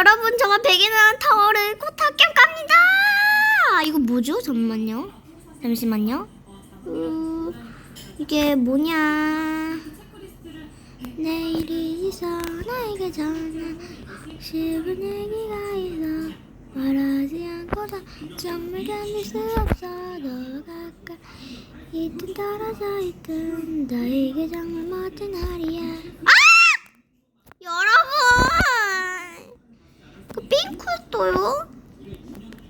여러분 저가 백인한 타워를 곧 합격 갑니다. 이거 뭐죠? 잠깐만요. 잠시만요. 음, 이게 뭐냐? 내일이 있어 나에게 전한 싶은 얘기가 있어 말하지 않고서 정말 견딜 수 없어 너와 가까이 있든 떨어져 있든 너에게 정말 멋진 날이야 아! 여러분 그 핑크도요?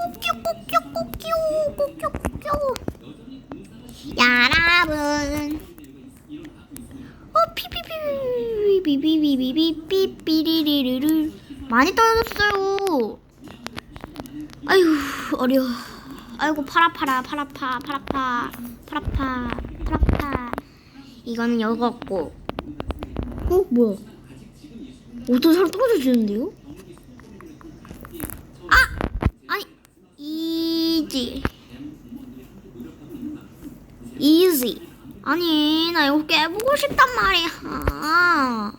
꾹끼우 꾹끼우 꾹끼우 꾹끼우 꾹끼우 여러분 어 피피피피피피피리리르르 많이 떨어졌어요 아유 어려워 아이고 파라파라 파라파 파라파 파라파 파라파 이거는 여기 없고 어 뭐야 어떤 사람 떨어져 주는데요? 이지 이지 아니 나 이거 깨보고 싶단 말이야.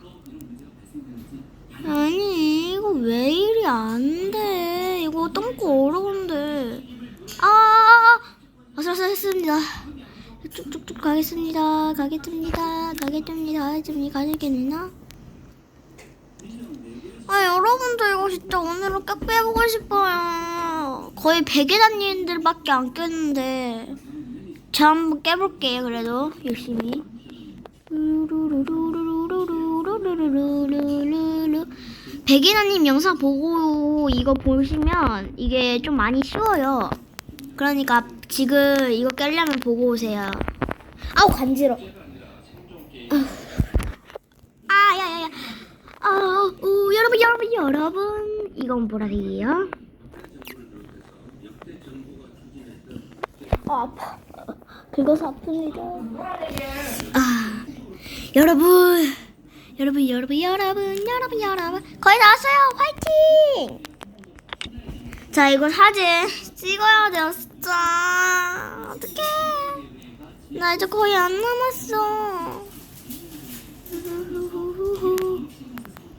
아니 이거 왜 이리 안돼? 이거 똥꼬 어려운데. 아 아슬아슬했습니다. 쭉쭉쭉 가겠습니다. 가겠습니다. 가겠습니다. 가겠습니다. 가겠겠나? 아 여러분들 이거 진짜 오늘은 꼭 빼보고 싶어요 거의 100개 단위인들밖에 안 깼는데 저 한번 깨볼게요 그래도. 열심히. 백인아님 영상 보고 이거 보시면 이게 좀 많이 쉬워요. 그러니까 지금 이거 깨려면 보고 오세요. 아우 간지러. 아 야야야. 아, 오, 여러분 여러분 여러분. 이건 보라색이에요? 아 아파. 긁어서 아픕니다 아 여러분 여러분 여러분 여러분 여러분 여러분. 거의 나왔어요. 화이팅! 자 이거 사진 찍어야 돼요 진짜 어떡해. 나 이제 거의 안 남았어.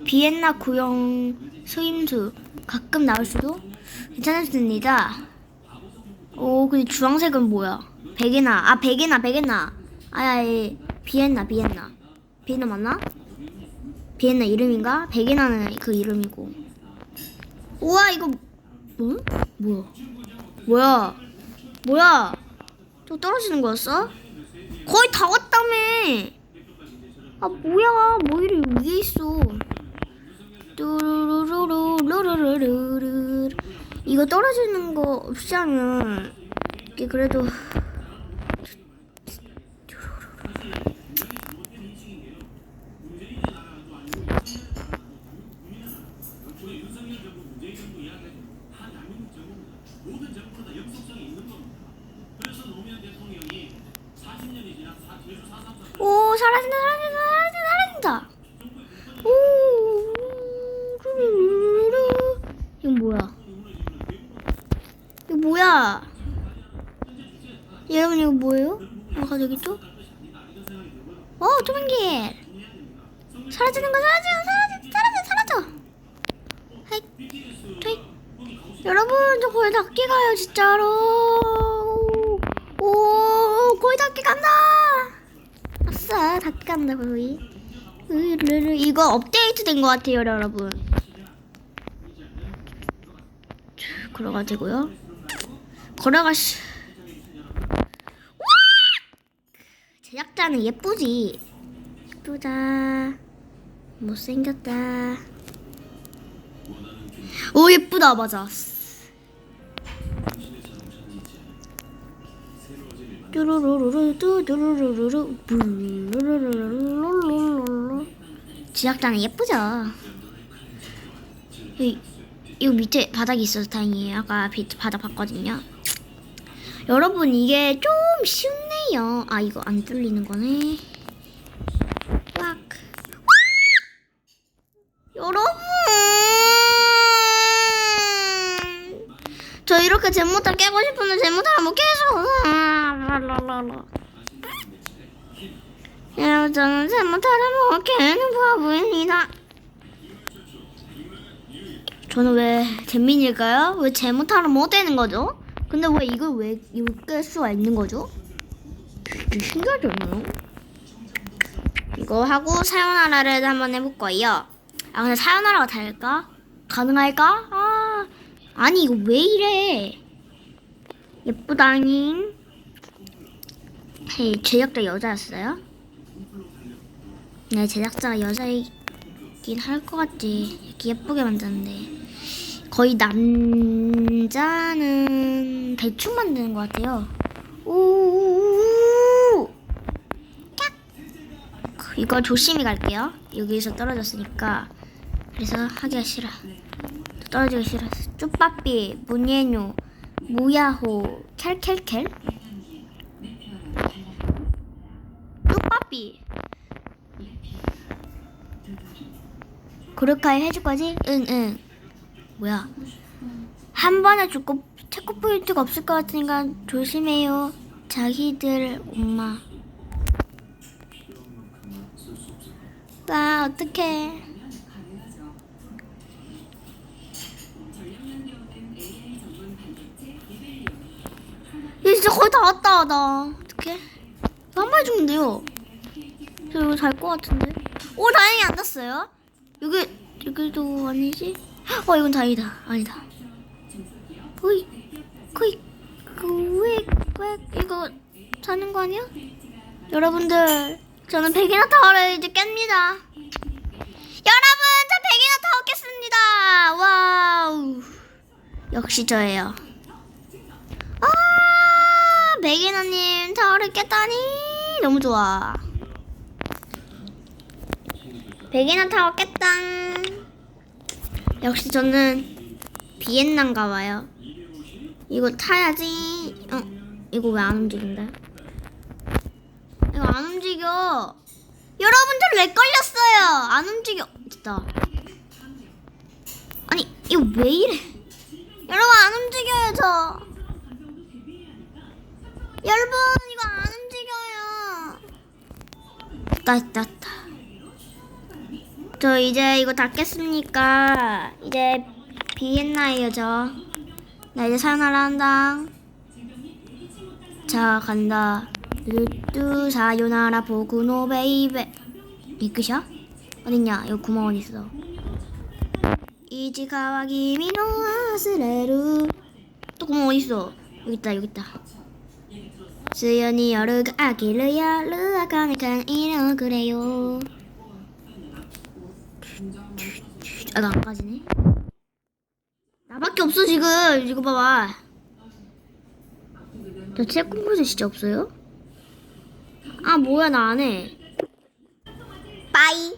비엔나 구형 소임수 가끔 나올 수도 괜찮습니다 어, 근데 주황색은 뭐야? 베개나. 아 베개나 베개나. 아야이 비엔나 비엔나. 비엔나 맞나? 비엔나 이름인가? 베개나는 그 이름이고. 우와 이거 뭐? 뭐야? 뭐야? 뭐야? 또 떨어지는 거였어? 거의 다 왔다며! 아 뭐야? 뭐 이래, 위에 있어? 뚜루루루루루루루. 이거 떨어지는 거 없이 하면 이게 그래도 오 사라진다 사라진다 사라진다 사라진다 오 루루루루루. 이거 뭐야 이거 뭐야? 여러분 이거 뭐예요? 저기 또? 어 투명길. 사라지는 거 사라져 사라져 사라져 사라져. 하이 토이. 여러분 저 거의 닿게 가요 진짜로. 오 거의 닿게 간다. 아싸 닿게 간다 거의. 으르르 이거 업데이트 된 것 같아요 여러분. 쭉 걸어가지고요 걸어가시 와! 제작자는 예쁘지 예쁘다 못생겼다 오 예쁘다 맞아 뚜루루루루 뚜루루루루 뚜루루루루 제작자는 예쁘죠. 이, 이거 밑에 바닥이 있어서 다행이에요. 아까 바닥 봤거든요. 여러분 이게 좀 쉽네요. 아 이거 안 뚫리는 거네. 꽉. 여러분, 저 이렇게 제모탈 깨고 싶은데 제모탈 못 깨서. 여러분 저는 제모탈을 못 깨는 바보입니다. 저는 왜 잼민일까요? 왜 제모탈을 못 되는 거죠? 근데 왜 이걸 왜 이걸 깰 수가 있는 거죠? 신기하지 않나요? 이거 하고 사요나라를 한번 해볼 거예요. 아 근데 사요나라가 될까? 가능할까? 아 아니 이거 왜 이래? 예쁘다잉. 헤이 제작자 여자였어요? 네 제작자가 여자이긴 할 것 같지. 이렇게 예쁘게 만드는데 거의 남자는 대충 만드는 것 같아요. 오. 깍. 이거 조심히 갈게요. 여기서 떨어졌으니까. 그래서 하기가 싫어. 떨어지기 싫어. 쭈빠삐, 무예뇨, 무야호, 켈켈켈. 쭈빠삐. 그렇게 해줄 거지? 응, 응. 뭐야? 한 번에 죽고 체크 포인트가 없을 것 같으니까 조심해요. 자기들 엄마. 와 어떡해. 얘 진짜 거의 다 왔다 나. 어떡해? 한 마리 죽으면 돼요. 저 이거 잘 것 같은데. 오 다행히 안 닿았어요. 여기 여기도 아니지? 어 이건 다행이다. 아니다. 거의 거의 그왜왜 이거 사는 거 아니야? 여러분들 저는 백이나 타워를 이제 깹니다. 여러분 저 백이나 타워 깼습니다. 와우 역시 저예요. 아 백이나님 타워를 깼다니 너무 좋아. 백이나 타워 깼다. 역시 저는 비엔나인가 봐요. 이거 타야지. 어, 이거 왜 안 움직인다? 이거 안 움직여. 여러분들 렉 걸렸어요. 안 움직여. 진짜. 아니, 이거 왜 이래? 여러분 안 움직여요, 저. 여러분 이거 안 움직여요. 됐다, 됐다. 저 이제 이거 다 깼으니까 이제 비엔나예요 저. 나 이제 사요나라 한다. 자 간다. 뚜뚜 사요나라 보구노 베이베. 이 끝이야? 어딨냐? 여기 구멍 어디 있어? 이지카와 기미노 아스레루. 또 구멍 어디 있어? 여기 있다 여기 있다. 수연이 여르가 아기르야 르아카네칸 이러 그래요. 아, 나 안 빠지네. 나밖에 없어, 지금. 이거 봐봐. 저 체크포인트 진짜 없어요? 아, 뭐야, 나 안 해. 빠이.